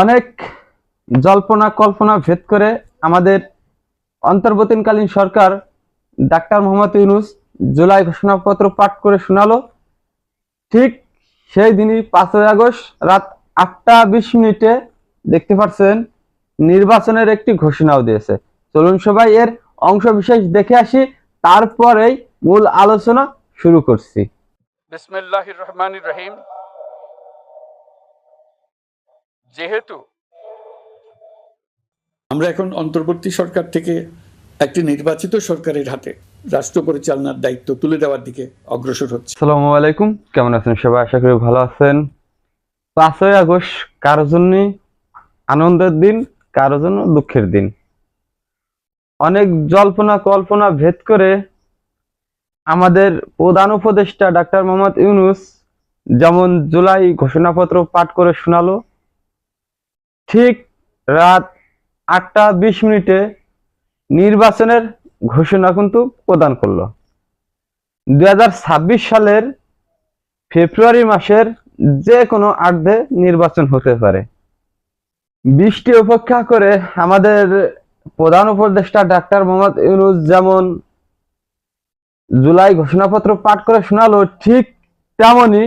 অনেক জল্পনা, কল্পনা ভেদ করে আমাদের অন্তর্বর্তীকালীন সরকার ডাক্তার মোহাম্মদ ইউনুস জুলাই ঘোষণাপত্র পাঠ করে শোনালো। ঠিক সেই দিনই পাঁচই আগস্ট রাত আটটা বিশ মিনিটে দেখতে পাচ্ছেন নির্বাচনের একটি ঘোষণাও দিয়েছে। চলুন সবাই এর অংশ বিশেষ দেখে আসি, তারপরেই মূল আলোচনা শুরু করছি। বিসমিল্লাহ রহমান রহিম। যেহেতু আমরা এখন অন্তর্বর্তী সরকার থেকে একটি নির্বাচিত সরকারের হাতে রাষ্ট্র পরিচালনার দায়িত্ব তুলে দেওয়ার দিকে অগ্রসর হচ্ছে। আসসালামু আলাইকুম। কেমন আছেন সবাই? আশা করি ভালো আছেন। পাঁচই আগস্ট কারোর জন্য আনন্দের দিন কারোর জন্য দুঃখের দিন? অনেক জল্পনা কল্পনা ভেদ করে আমাদের প্রধান উপদেষ্টা ডাক্তার মোহাম্মদ ইউনুস যেমন জুলাই ঘোষণাপত্র পাঠ করে শোনালো ঠিক রাত আটটা বিশ মিনিটে নির্বাচনের ঘোষণা কিন্তু প্রদান করল। দুই সালের ফেব্রুয়ারি মাসের যে কোনো আর্ধে নির্বাচন হতে পারে। বৃষ্টি উপেক্ষা করে আমাদের প্রধান উপদেষ্টা ডাক্তার মোহাম্মদ ইউনুস যেমন জুলাই ঘোষণাপত্র পাঠ করে শোনালো, ঠিক তেমনই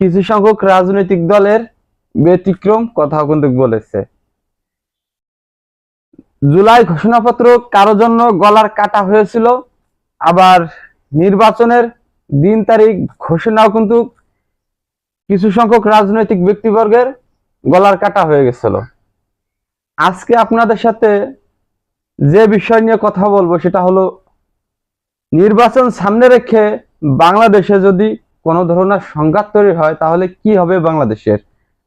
কিছু সংখ্যক রাজনৈতিক দলের ব্যতিক্রম কথা কিন্তু বলেছে। জুলাই ঘোষণাপত্র কারও জন্য গলার কাটা হয়েছিল, আবার নির্বাচনের দিন তারিখ ঘোষণাও কিন্তু কিছু সংখ্যক রাজনৈতিক ব্যক্তিবর্গের গলার কাটা হয়ে গেছিল। আজকে আপনাদের সাথে যে বিষয় নিয়ে কথা বলব সেটা হলো, নির্বাচন সামনে রেখে বাংলাদেশে যদি কোনো ধরনের সংঘাত তৈরি হয়, তাহলে কি হবে বাংলাদেশের?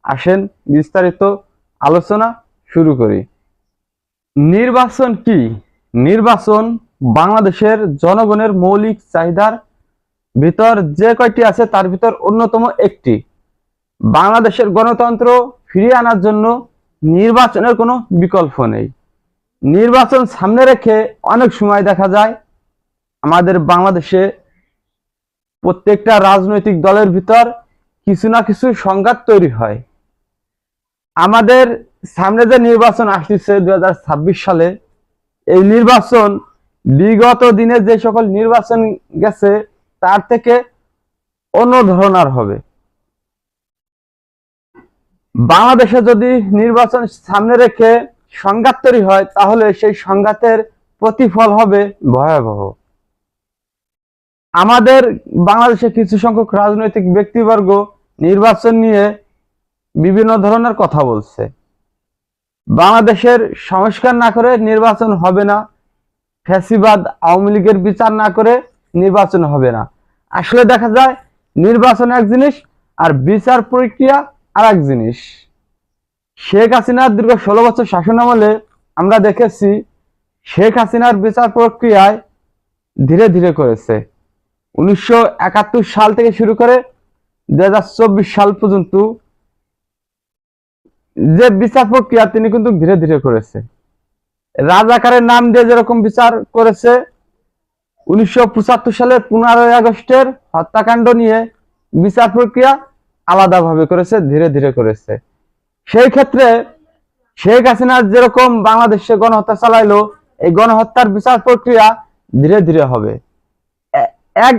আসেন, বিস্তারিত আলোচনা শুরু করি। নির্বাচন কি? নির্বাচন বাংলাদেশের জনগণের মৌলিক চাহিদার ভিতর যে কয়টি আছে তার ভিতর অন্যতম একটি। বাংলাদেশের গণতন্ত্র ফিরিয়ে আনার জন্য নির্বাচনের কোনো বিকল্প নেই। নির্বাচন সামনে রেখে অনেক সময় দেখা যায়, আমাদের বাংলাদেশে প্রত্যেকটা রাজনৈতিক দলের ভিতর কিছু না কিছু সংঘাত তৈরি হয়। আমাদের সামনে যে নির্বাচন আসছে দু হাজার ছাব্বিশ সালে, এই নির্বাচন বিগত দিনে যে সকল নির্বাচন গেছে, তার থেকে অন্য ধরনের হবে। বাংলাদেশে যদি নির্বাচন সামনে রেখে সংঘাত তৈরি হয়, তাহলে সেই সংঘাতের প্রতিফল হবে ভয়াবহ। আমাদের বাংলাদেশে কিছু সংখ্যক রাজনৈতিক ব্যক্তিবর্গ নির্বাচন নিয়ে বিভিন্ন ধরনের কথা বলছে। বাংলাদেশের সংস্কার না করে নির্বাচন হবে না। ফ্যাসিবাদ, আওয়ামী লীগের বিচার না করে নির্বাচন হবে না। আসলে দেখা যায়, নির্বাচন এক জিনিস আর বিচার প্রক্রিয়া আর এক জিনিস। শেখ হাসিনার দীর্ঘ ষোলো বছর শাসন আমলে আমরা দেখেছি, শেখ হাসিনার বিচার প্রক্রিয়ায় ধীরে ধীরে করেছে। উনিশশো একাত্তর সাল থেকে শুরু করে দু হাজার চব্বিশ সাল পর্যন্ত যে বিচার প্রক্রিয়া তিনি কিন্তু ধীরে ধীরে করেছে। রাজাকারের নাম দিয়ে যেরকম বিচার করেছে, উনিশশো সালের পনেরোই আগস্টের হত্যাকাণ্ড নিয়ে বিচার প্রক্রিয়া আলাদাভাবে করেছে, ধীরে ধীরে করেছে। সেই ক্ষেত্রে শেখ হাসিনা যেরকম বাংলাদেশে গণহত্যা চালাইলো, এই গণহত্যার বিচার প্রক্রিয়া ধীরে ধীরে হবে। এক,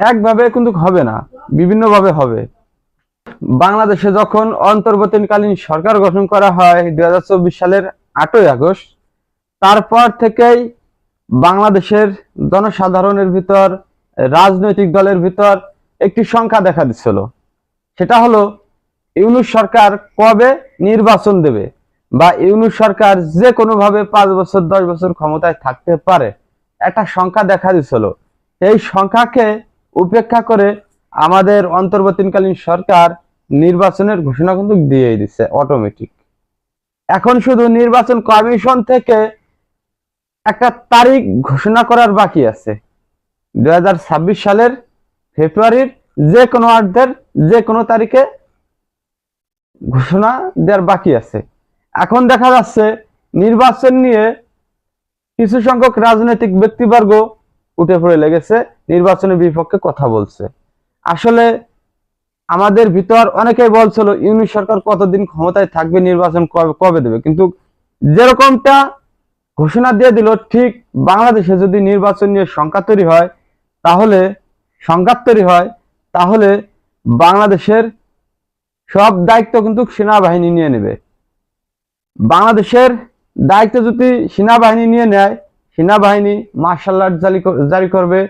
একভাবে কিন্তু হবে না, বিভিন্নভাবে হবে। বাংলাদেশে যখন অন্তর্বর্তীকালীন সরকার গঠন করা হয় দুই হাজার চব্বিশ সালের আটই আগস্ট, তারপর থেকেই বাংলাদেশের জনসাধারণের ভিতর, রাজনৈতিক দলের ভিতর একটি সংখ্যা দেখা দিচ্ছিল। সেটা হলো, ইউনুস সরকার কবে নির্বাচন দেবে বা ইউনুস সরকার যে কোনোভাবে পাঁচ বছর, দশ বছর ক্ষমতায় থাকতে পারে, একটা সংখ্যা দেখা দিচ্ছিল। এই সংখ্যাকে উপেক্ষা করে আমাদের অন্তর্বর্তীকালীন সরকার নির্বাচনের ঘোষণা কিন্তু দিয়ে দিচ্ছে অটোমেটিক এখন শুধু নির্বাচন কমিশন থেকে একটা তারিখ ঘোষণা করার বাকি আছে। দুই সালের ফেব্রুয়ারির যে কোনো অর্ধের যে কোনো তারিখে ঘোষণা দেওয়ার বাকি আছে। এখন দেখা যাচ্ছে নির্বাচন নিয়ে কিছু সংখ্যক রাজনৈতিক ব্যক্তিবর্গ উঠে পড়ে লেগেছে, নির্বাচনের বিপক্ষে কথা বলছে। আসলে আমাদের ভিতর অনেকেই বলছিল, ইউনিট সরকার কতদিন ক্ষমতায় থাকবে, নির্বাচন কবে দেবে? কিন্তু যেরকমটা ঘোষণা দিয়ে দিল, ঠিক বাংলাদেশে যদি নির্বাচন নিয়ে সংখ্যা তৈরি হয়, তাহলে, সংঘাত তৈরি হয়, তাহলে বাংলাদেশের সব দায়িত্ব কিন্তু সেনাবাহিনী নিয়ে নেবে। বাংলাদেশের দায়িত্ব যদি সেনাবাহিনী নিয়ে নেয়, সেনাবাহিনী মার্শাল আর্ট জারি করবে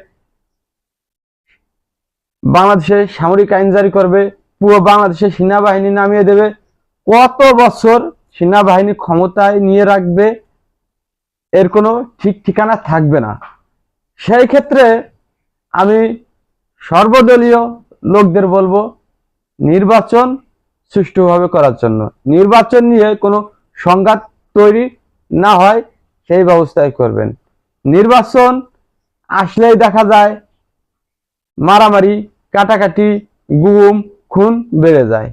বাংলাদেশে সামরিক আইন জারি করবে, পুরো বাংলাদেশে সেনাবাহিনী নামিয়ে দেবে। কত বছর সেনাবাহিনী ক্ষমতায় নিয়ে রাখবে, এর কোনো ঠিক ঠিকানা থাকবে না। সেই ক্ষেত্রে আমি সর্বদলীয় লোকদের বলব, নির্বাচন সুষ্ঠুভাবে করার জন্য। নির্বাচন নিয়ে কোনো সংঘাত তৈরি না হয়, সেই ব্যবস্থায় করবেন। নির্বাচন আসলেই দেখা যায় মারামারি কাটাকাটি, গুম, খুন বেড়ে যায়।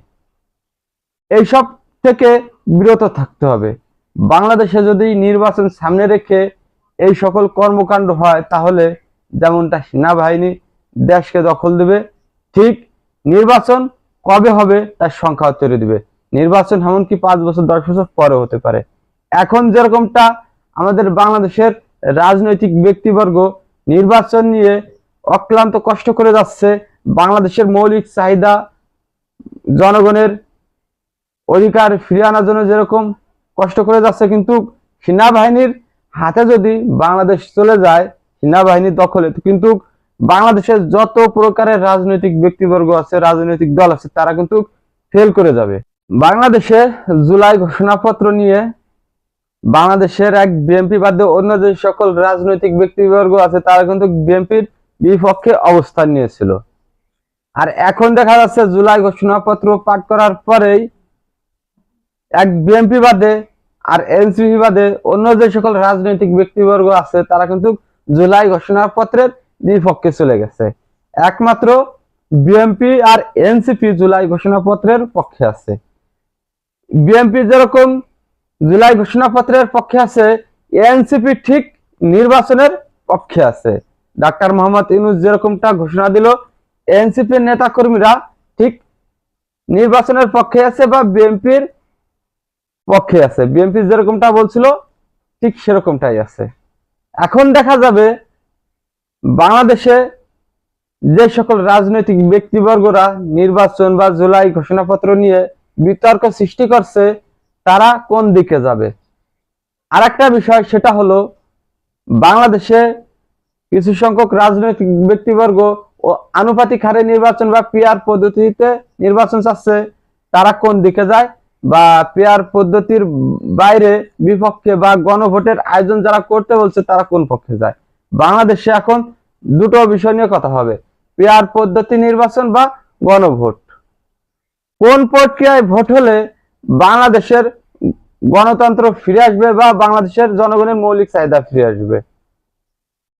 এইসব থেকে বিরত থাকতে হবে। বাংলাদেশে যদি নির্বাচন সামনে রেখে এই সকল কর্মকাণ্ড হয়, তাহলে যেমনটা সেনাবাহিনী দেশকে দখল দেবে, ঠিক নির্বাচন কবে হবে তার সংখ্যা তৈরি দেবে। নির্বাচন এমনকি পাঁচ বছর, দশ বছর পরে হতে পারে। এখন যেরকমটা আমাদের বাংলাদেশের রাজনৈতিক ব্যক্তিবর্গ নির্বাচন নিয়ে অক্লান্ত কষ্ট করে যাচ্ছে বাংলাদেশের মৌলিক চাহিদা জনগণের অধিকার ফিরিয়ে আনার জন্য যেরকম কষ্ট করে যাচ্ছে, কিন্তু সেনাবাহিনীর হাতে যদি বাংলাদেশ চলে যায় সেনাবাহিনীর দখলে, কিন্তু বাংলাদেশের যত প্রকারের রাজনৈতিক ব্যক্তিবর্গ আছে, রাজনৈতিক দল আছে, তারা কিন্তু ফেল করে যাবে। বাংলাদেশে জুলাই ঘোষণাপত্র নিয়ে বাংলাদেশের এক বিএনপি বাদে অন্য যে সকল রাজনৈতিক ব্যক্তিবর্গ আছে, তারা কিন্তু বিএনপির বিপক্ষে অবস্থান নিয়েছিল। আর এখন দেখা যাচ্ছে জুলাই ঘোষণাপত্র পাঠ করার পরেই এক বিএনপি বাদে আর এনসিপি বাদে অন্য যে সকল রাজনৈতিক ব্যক্তিবর্গ আছে, তারা কিন্তু জুলাই ঘোষণাপত্রের বিপক্ষে চলে গেছে। একমাত্র বিএনপি আর এনসিপি জুলাই ঘোষণাপত্রের পক্ষে আছে। বিএনপি যেরকম জুলাই ঘোষণাপত্রের পক্ষে আছে, এনসিপি ঠিক নির্বাচনের পক্ষে আছে। ডাক্তার মোহাম্মদ ইউনুস যেরকমটা ঘোষণা দিল এনসিপির নেতা কর্মীরা ঠিক নির্বাচনের পক্ষে আছে বা বিএনপির পক্ষে আছে? বিএনপি যেরকমটা বলছিল, ঠিক সেরকমটাই আছে। এখন দেখা যাবে বাংলাদেশে যে সকল রাজনৈতিক ব্যক্তিবর্গরা নির্বাচন বা জুলাই ঘোষণাপত্র নিয়ে বিতর্ক সৃষ্টি করছে, তারা কোন দিকে যাবে? আর একটা বিষয়, সেটা হলো বাংলাদেশে কিছু সংখ্যক রাজনৈতিক ব্যক্তিবর্গ ও আনুপাতিক হারে নির্বাচন বা পিআর পদ্ধতিতে নির্বাচন চাচ্ছে, তারা কোন দিকে যায়? বা পিআর পদ্ধতির বাইরে বিপক্ষে বা গণভোটের আয়োজন যারা করতে বলছে, তারা কোন পক্ষে যায়? বাংলাদেশে এখন দুটো বিষয় নিয়ে কথা হবে। পিআর পদ্ধতি নির্বাচন বা গণভোট। কোন প্রক্রিয়ায় ভোট হলে বাংলাদেশের গণতন্ত্র ফিরে আসবে বা বাংলাদেশের জনগণের মৌলিক চাহিদা ফিরে আসবে?